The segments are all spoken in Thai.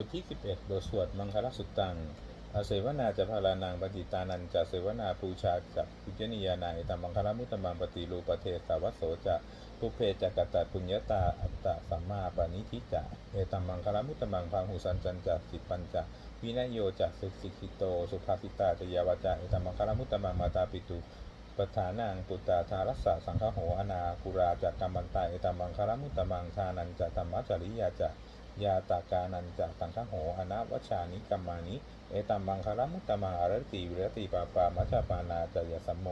บทที่ 11 บทสวดมังคลสุตตัง อาเสวนาจะพารานังปฏิตานันจะเสวนาปูชาจะปุจจนิยานาอิตามังคลมุตตมังปฏิรูปเทสาวสโสจะปุเพจักตตาปุญญตาอัตตะสัมมาปานิทิจะเอตัมมังคลมุตตมังพังหุสันจันจะสิปัญจะวินโยจะสุสิกิโต สุภาสิตาจยาวาจาเอตัมมังคลมุตตมังมาตาปิตุปฐานางปุตตาทารัสสะสังฆโหอนากุราจักกัมมันตาเอตัมมังคลมุตตมังทานันจะธรรมจริยาจะ ยาตากานันจะตังคโหอนาวัชานิกัมมานิ เอตัมมังคารมุตตมังอารติวิรติปาปามัชฌปานาจายสัมโม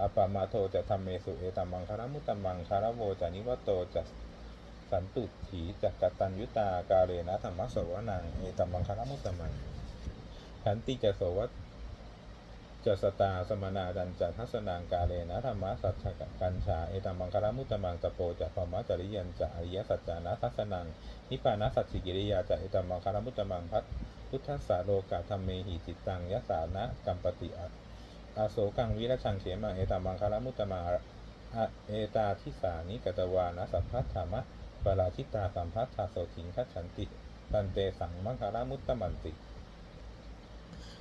อปามาโทจะทำเมสุเอตัมมังคารมุตตมังคารโวจานิวัตโตจะสันตุถีจักกตัญยุตากาเรนะธรรมะโสวนังเอตัมมังคารมุตตมังขันติจะโสวัต จะสตาสมนาดันจัทัสนางกาเลนะธรรมะสัจจกัญชาเอตัมมังคารมุตตมังตะโปจะพรหมจริยันจะอริยสัจจานะทัสนังนิพพานัสสัจจิกิริยาจะเอตัมมังคารมุตตมังพัทพุทธสสาโลกาธรรมเมหิจิตตังยะสานะกัมปติอะอาโศกังวิรชังเขมังเอตัมมังคารมุตตมังเอตาทิสานิกตวานะสัพพัทธามะปราชิตาสัมพัทธาโสถิงคัจฉันติตันเตสังมังคารมุตตมันติ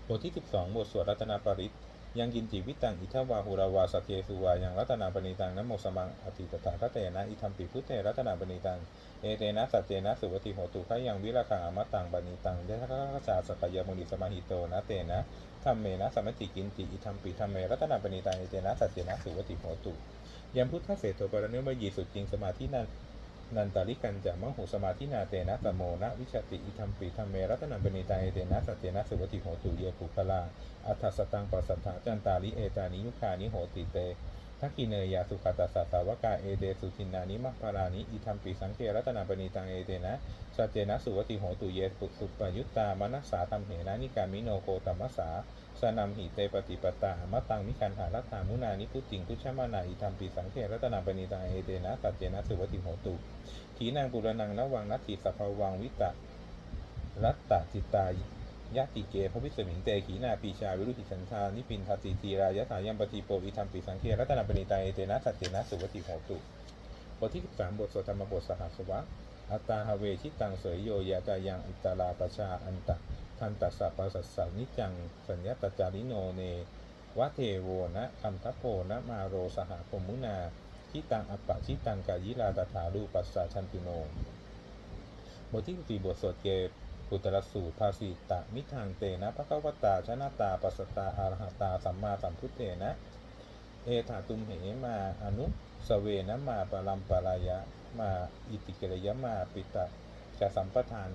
บทที่ 12 บทสวดรัตนาปริตยังกินจิวิตังอิทวาหุราวาสเทสุวายังรัตนาปณิตังนโมสมังอติตถาคเตนะอิทัมปิพุเตรัตนาปณิตังเอเตนะสัจเจนะสุวติโหตุขยังวิราคังอมตังปณิตังยะทะคะชาสกยมุนิสมาหิโตนะเตนะธรรมเมนะสมมติกินติอิทัมปิธรรมเมรัตนาปณิตังเอเตนะสัจเจนะสุวติโหตุยัมพุทธเศรษโตปรณิมยีสุจริงสมาธินัน นันตาลิกันจะมังหุสมาธินาเตนะตโมนะวิชติอิทัมปีธรรมเมรัตนาปนิตาเอเตนะสัจเตนะสุวติโหตุเยปุคลาอัฏฐสตังปัสสัทธาจันตาลิเอตานิยุคานิโหติเต ทักขิเนยยาสุขตัสสะสาวกาเอเดสุทินานิมัคพารานิอิทัมปิสังเกรัตนาปณิตังเอเตนะสัจเจนะสุวติโหตุเยปุสุปยุตตามนัสสาธรรมเหนะนิกามิโนโกตัมมัสสาสนัมหิเตปฏิปตามัตตังมิคันหารัตามุนานิพุติงพุชมานาอิทัมปิสังเกรัตนาปณิตังเอเตนะสัจเจนะสุวติโหตุขีนางปุรนังนวังนัตถิสัพพวังวิตะรัตตจิตตา ยะติเกภวิสมิงเตขีนาปีชา วิรุหิสันธานิพินทติทีรายะถายัมปติโปอิธรรมปิสังเครัตนาปณิตาเอเตนะสัจเจนะสุวติโหตุบทที่13บทสวดธรรมบทสหัสวะอัตตาหเวชิตังเสยโยยะตายังอิตาลาปชาอันตะทันตัสสะปัสสะนิจัง สัญญาตจาริโนเนวะเทโวนะคัมทัพโพนะมาโรสหพมุนาทิตังอัปปะชิตังกายิลาตถารูปัสสะชันตุโนบทที่14บทสวดเก ปุตตรสูตรภาสิตะมิทางเตนะพระกวตาชนะตาปัสตาอารหตาสัมมาสัมพุทเตนะ เอถาตุมเหมาอนุสเวนะมาปรัมปรายะมาอิติกรยมาปิตะจะสัมปทาน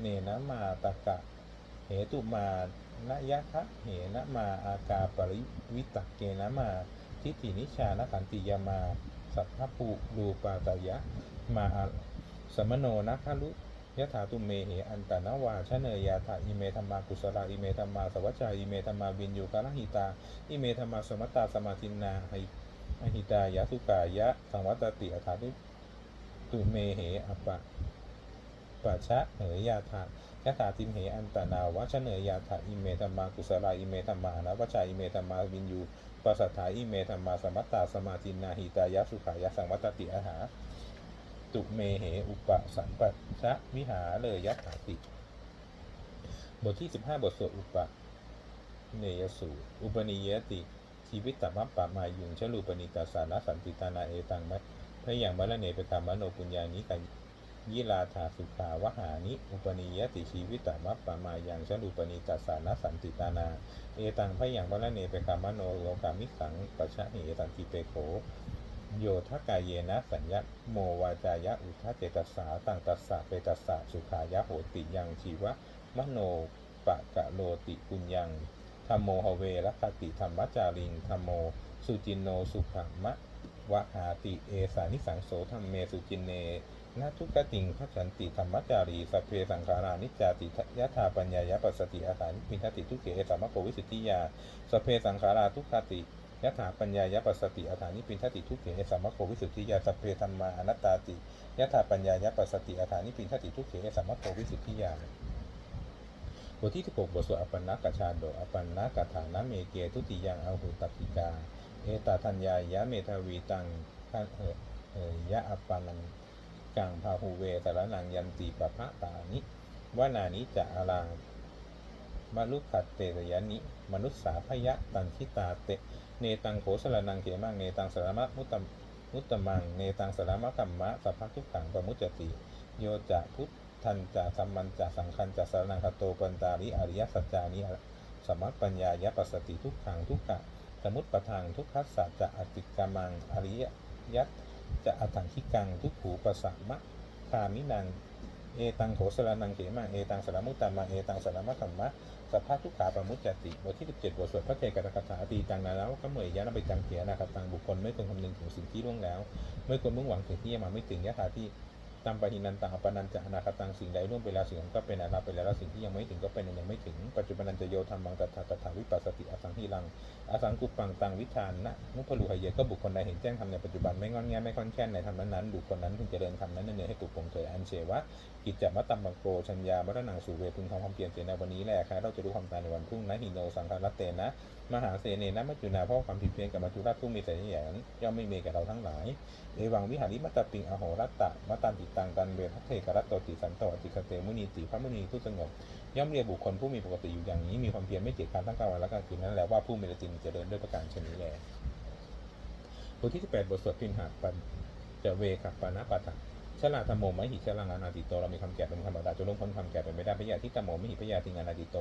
เนนะมาตะกะ เหตุมานยะคะเหนะมาอากาปริวิตะเกนะมา ทิฏฐินิชานขันติยามา สัทธภูรูปาตยะ มาสมโนนัคลุ ยะถาตุเมเหอันตนาวาชเนยยาถาอิเมธรรมากุศลาอิเมธรรมาสวัจจาอิเมธรรมาบินยูกาลหิตา อิเมธรรมาสมตตาสมาธินาหิอหิตายะสุกายะสังวัตติอัฏฐานิตุเมเหอปะปัชะเหยยาถายะถาติมเหอันตนาวาชเนยยาถาอิเมธรรมากุศลาอิเมธรรมานะวัจจาอิเมธรรมาบินยูปัสสัทธาอิเมธรรมาสมัตตาสมาธินาหิตายะสุขายะสังวัตติอาหา ตุเมเหอุปสัมปัชะวิหาเลยยัตถาติ บทที่15บทสวดอุปเนยสูอุปนิยติชีวิตตมัปปะมายุงชลูปนิตาสานะสันติตานาเอตังมัพระอย่างมรเนปกามโนปุญญานิกายิลาธาสุขาวหานิ อุปนิยติชีวิตตมัปปะมายังชลูปนิตาสานะสันติตานา เอตังพระอย่างมรเนปกามโนโลกามิสังปชะเหตันติเปโข โยทกายเยนะสัญญาโมวาจายะอุทธเจตสาตังตัสสะเปตัสสะสุขายะโหติยังชีวะมโนปะกะโลติปุญญังธรรมโมหเวรคติธรรมจาริงธรรมโม สุจินโนสุขมะวะหาติเอสานิสังโสธรรมเมสุจินเนนาทุกติงพัฉันติธรรมจารีสเพสังขารานิจาติยะถาปัญญายะปัสสติอาหานิพินทติทุเขเอสามะโควิสุทธิยาสเพสังขาราทุกติ ยะถาปัญญายะปัสสติอาถานิปินทติทุกเขเอสัมมโควิสุทธิยาสัพเพธรรมาอนัตตาติยะถาปัญญายะปัสสติอาถานิปินทติทุกเขเอสัมมโควิสุทธิยาบทที่16บทสวดอปันนกชาโดอปันนกถานะเมเกทุติยังอาหุตติกา เอตาทัญญายะเมทาวีตังทัเอเอยะอปันังกังพาหูเวสารนังยันติปะพะตานิว่านานิจะอารังมลุขัดเตระยะนิ มนุษสาพยะตันทิตาเต เนตังโขสรนังเขมังเนตังสารมะมุตตมมุตตมังเนตังสารมะกัมมะสัพพทุกขังปมุจจติโยจะพุทธันจะสัมมันจะสังคันจะสารนังคโตปันตาริอริยสัจจานิสมัคปัญญายะปัสสติทุกขังทุกขะสมุตปะทังทุกขัสสะจะอติกามังอริยยัตจะอตังคิกังทุกขูปสามะคามินัง เอตังโขสรนังเขมังเอตังสารมุตตมังเอตังสารมะกัมมะสัพพะทุกขาปมุจจติบทที่17บทสวดพระเทกตคาถาตีตังนาแล้วก็เมยยะนไปจังเถียนาคตังบุคคลไม่ควรคำนึงถึงสิ่งที่ล่วงแล้ว ไม่ควรมุ่งหวังถึงที่ยังมาไม่ถึงยะถาที่ ตามปหินันตังอปนันจะอนาคตังสิ่งใดล่วงไปแล้วสิ่งนั้นก็เป็นอนาคตไปแล้วสิ่งที่ยังไม่ถึงก็เป็นยังไม่ถึง ปัจจุบันจะโยธรรมังตถาตถาวิปัสสติอสังหิรังอสังกุปังตังวิธานนะมุพลูหเยก็บุคคลใดเห็นแจ้งธรรมในปัจจุบันไม่งอนแงไม่ค่อนแค้นในธรรมนั้นๆบุคคลนั้นพึงเจริญธรรมนั้นเนื่อให้ปลุกปลงเถิดอันเชวะกิจจมัตตัมบังโกชัญญามัตนังสุเวพึงทำความเปลี่ยนเสียในวันนี้แหละครับเราจะรู้ความตายในวันพรุ่งนะหิโนสังคารัตเตนะมหาเสเนนะมัจจุนาเพราะความผิดเพี้ยนกับมัจจุราชผู้มีสายใหญ่นั้นย่อมไม่มีแก่เราทั้งหลายเอวังวิหาริมัตตปิงอโหรัตตะมัตตันติตังกันเวทัพเทกรัตโตติสันโตติคเตมุนีติพระมุนีผู้สงบย่อมเรียกบุคคลผู้มีปกติอยู่อย่างนี้มีความเพียรไม่เกียจการทั้งกลางวันและกลางคืนนั้นแหละว่าผู้มีสติงจะเจริญด้วยประการชนี้แลบทที่18บทสวดพินหาปันจะเวขับปานะปะถัง ชลาธรรมโมมหิชลังอนาติโตเรามีความแก่เป็นธรรมดาจะล่วงพ้นความแก่เป็นไม่ได้พยาธิธรรมโมมหิพยาธิงานาติโต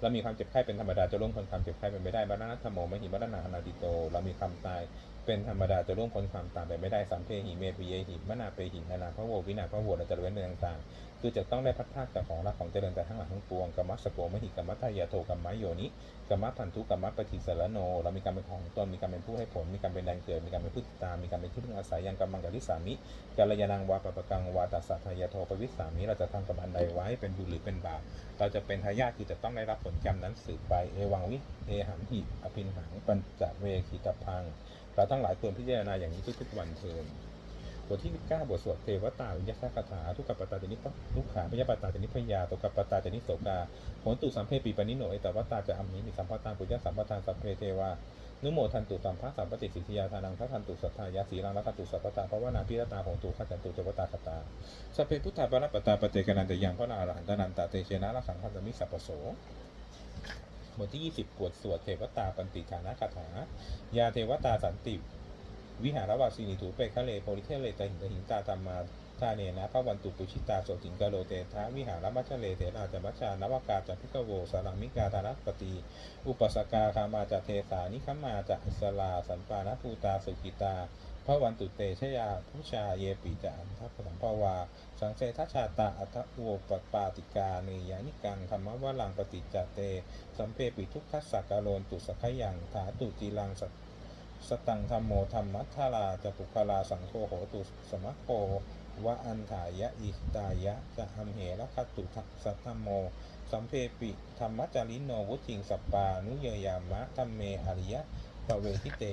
เรามีความเจ็บไข้เป็นธรรมดาจะล่วงพ้นความเจ็บไข้เป็นไม่ได้บรรณธรรมโมมหิบรณาอนาติโตเรามีความตายเป็นธรรมดาจะล่วงพ้นความตายไปไม่ได้สัมเพหิเมปิเยหิมนาเปหินานาพระโววินาพระโวเราจะเวนเรื่องต่างๆคือจะต้องได้พัดพากจากของรักของเจริญแต่ทั้งหลายทั้งปวงกัมมัสสโกมหิกัมมัตตายาโทกัมมะโยนิกัมมัพันธุกัมมัปฏิสารโน เรามีการเป็นของตนมีการเป็นผู้ให้ผลมีการเป็นแรงเกิดมีการเป็นผู้ติดตามมีการเป็นที่พึ่งอาศัยยังกัมมังกริสามิกัลยาณังวาปปะกังวาตัสสะทายโทปวิสามิเราจะทำกับอันใดไว้เป็นบุญหรือเป็นบาปเราจะเป็นทายาทคือจะต้องได้รับผลกรรมนั้นสืบไปเอวังวิเอหัมหิอภินหังปัญจเวคีตพัง เราทั้งหลายควรพิจารณาอย่างนี้ทุกๆวันเทิน บทที่9บทสวดเทวตาวิยสคาถาทุกขปตาเจนิปทุกขาพยาปตาเจนิพยาตุกปตาเจนิโสกาโหนตุสัมเพปีปนิโนเอตวัตตาจะอัมหิมิสัมปตาปุญญสัมปทานสัพเพเทวานุโมทันตุสัมภะสัมปติสิทธิยาทานังทัทันตุสัทธายาสีรังรักตุสัพพตาภวนาพิรตาโหตุขัจจตุเทวตาคตาสพเพพุทธาปรปตาปเจกนันตยังพระนาอรหันตนันตาเตเชนะรักขังคันตมิสัพโสบทที่ 20 กวดสวดเทวตาปันติฐานะคาถา ยาเทวตาสันติ วิหารวาสินิถูเปคะเลโพลิเทเลตหินตหินตาธรรมาทาเนนะพระวันตุปุชิตาโสติงกโลเตทะวิหารมัชเลเถราจมัชชานวากาจัพิกโวสารามิกาธารปติอุปสกาคามาจะเทสานิคมาจะอิสลาสันปานภูตาสุกิตาพระวันตุเตชยาพุชาเยปิจันทัพสัมภาวา สังเสทชาตาอัทโวปปาติกาเนยานิกังธรรมวลังปฏิจจเต สัมเพปิทุกขัสสะกโลนตุสขยังถาตุจีลังส สตังธรรมโมธรรมัทธาราจะปุคลาสังโฆโหตุสมะโควะอันถายะอิตายะจะอัมเหระคตุทัสสะธโม สัมเพปิธรรมจาริโนวุจิงสัปปานุเยยามะธรรมเมอริยะปะเวทิเต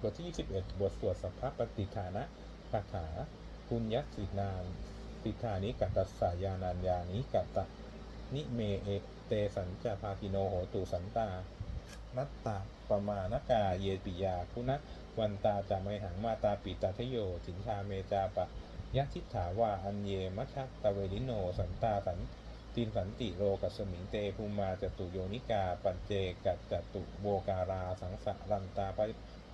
บทที่ 21 บทสวดสัพพปฏิฐานะคาถาปุญญสินานติฐานิกัตตัสายานัญญานิกัตตนิเมเอเตสัญจาภาคิโนโหตุสันตา นัตตาปมานกาเยปิยาคุณะวันตาจามหังมาตาปิตาทโยสินชาเมจาปะยะทิฏฐาวาอันเยมัชฌะตะเวลิโน สันตาสันตินสันติโรกัสมิงเตภูมาจตุโยนิกา ปัจเจกัจจตุโวการา สังสะรันตาปะ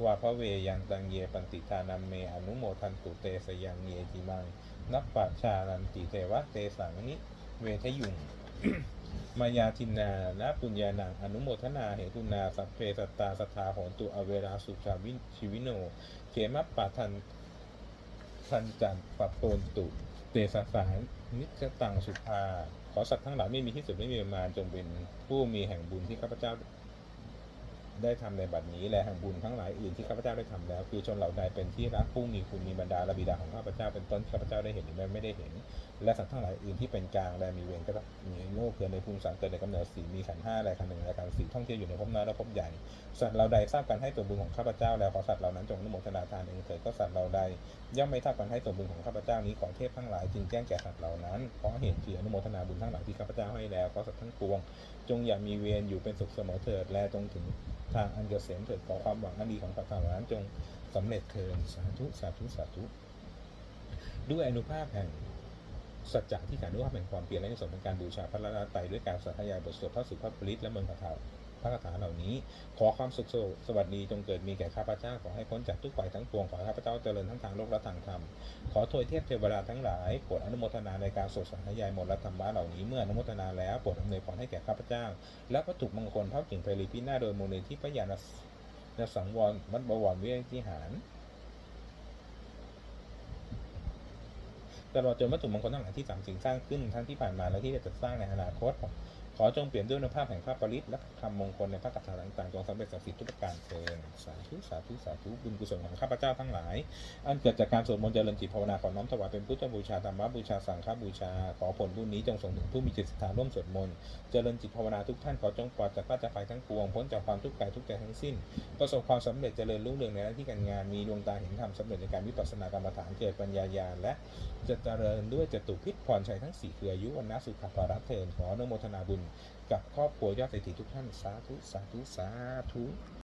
วาพระเวยังตังเยปันติทานัมเมอนุโมทันตุเตสยังเยจิมัง นับปะชานันติเทวะเตสังนิเวทยุง มายาทินานะปุญญานังอนุโมทนาเหตุนาสัพเพสัตตาสทธาโหนตุอเวราสุชาวินชีวิโนเขมัปปะทันทันจันปะโปนตุ เตสสารนิจตังสุภา ขอสัตว์ทั้งหลายไม่มีที่สุดไม่มีประมาณจงเป็นผู้มีแห่งบุญที่ข้าพเจ้า ได้ทำในบัดนี้และแห่งบุญทั้งหลายอื่นที่ข้าพเจ้าได้ทำแล้ว คือชนเหล่าใดเป็นที่รักผู้มีคุณมีบรรดาและบิดาของข้าพเจ้าเป็นต้นข้าพเจ้าได้เห็นหรือไม่ได้เห็น และสัตว์ทั้งหลายอื่นที่เป็นกลางและมีเวรก็มีโลกเกิดในภูมิสังเกิดในกำเนิดสีมีขันห้าและขันหนึ่งและขันสี่ท่องเที่ยวอยู่ในภพน้อยและภพใหญ่สัตว์เราใดทราบการให้ตัวบุญของข้าพเจ้าแล้วขอสัตว์เหล่านั้นจงนุโมทนาทานเองเถิดก็สัตว์เราใดย่อมไม่ทราบการให้ตัวบุญของข้าพเจ้านี้ขอเทพทั้งหลายจึงแจ้งแก่สัตว์เหล่านั้นขอเหตุคืออนุโมทนาบุญทั้งหลายที่ข้าพเจ้าให้แล้วขอสัตว์ทั้งปวง จงอย่ามีเวรอยู่เป็นสุขเสมอเถิดและจงถึงทางอันเกษมเถิดขอความหวังอันดีของสัตว์เหล่านั้นจงสำเร็จเถิดสาธุสาธุสาธุด้วยอนุภาพแห่งสัจจะที่ขานุภาพแห่งความเปลี่ยนและในส่วนของการบูชาพระรัตนตรัยด้วยการสาธยายบทสวดพระสุภาพปริตและเมืองคาถาพ ระคาถาเหล่านี้ ขอความสุขสวัสดีจงเกิดมีแก่ข้าพเจ้าขอให้พ้นจากทุกฝ่ายทั้งปวงขอข้าพเจ้าเจริญทั้งทางโลกและทางธรรมขอโทยเทพเทวดาทั้งหลายโปรดอนุโมทนาในการสวดสาธยายมนต์และธรรมะเหล่านี้เมื่ออนุโมทนาแล้วโปรดอำนวยพรให้แก่ข้าพเจ้า และวัตถุมงคลพระกิ่งไพรีพินาโดยมูลนิธิพระญาณสังวรวัดบวรวิทยหารตลอดจนวัตถุมงคลทั้งหลายที่สามสิ่งสร้างขึ้นทั้งที่ผ่านมาและที่จะสร้างในอนาคต ขอจงเปลี่ยนด้วยคุณภาพแห่งพระปริตและคำมงคลในพระคาถาต่างๆจงสำเร็จศักดิ์สิทธิ์ทุกประการเทินสาธุสาธุสาธุบุญกุศลของข้าพเจ้าทั้งหลาย อันเกิดจากการสวดมนต์เจริญจิตภาวนาขอน้อมถวายเป็นพุทธบูชาธรรมบูชาสังฆบูชา ขอผลบุญนี้จงส่งถึงผู้มีจิตศรัทธาร่วมสวดมนต์เจริญจิตภาวนาทุกท่านขอจงปลอดจากราชภัยทั้งปวงพ้นจากความทุกข์กายทุกใจทั้งสิ้น ประสบความสำเร็จเจริญรุ่งเรืองในหน้าที่การงานมีดวงตาเห็นธรรมสำเร็จในการวิปัสสนากรรมฐานเกิดปัญญาญาณและจะเจริญด้วยจตุพิษพรชัยทั้งสี่คืออายุวันนะสุขภาระเทินขออนุโมทนาบุญกับครอบครัวยอดเศรษฐีทุกท่าน สาธุ สาธุ สาธุ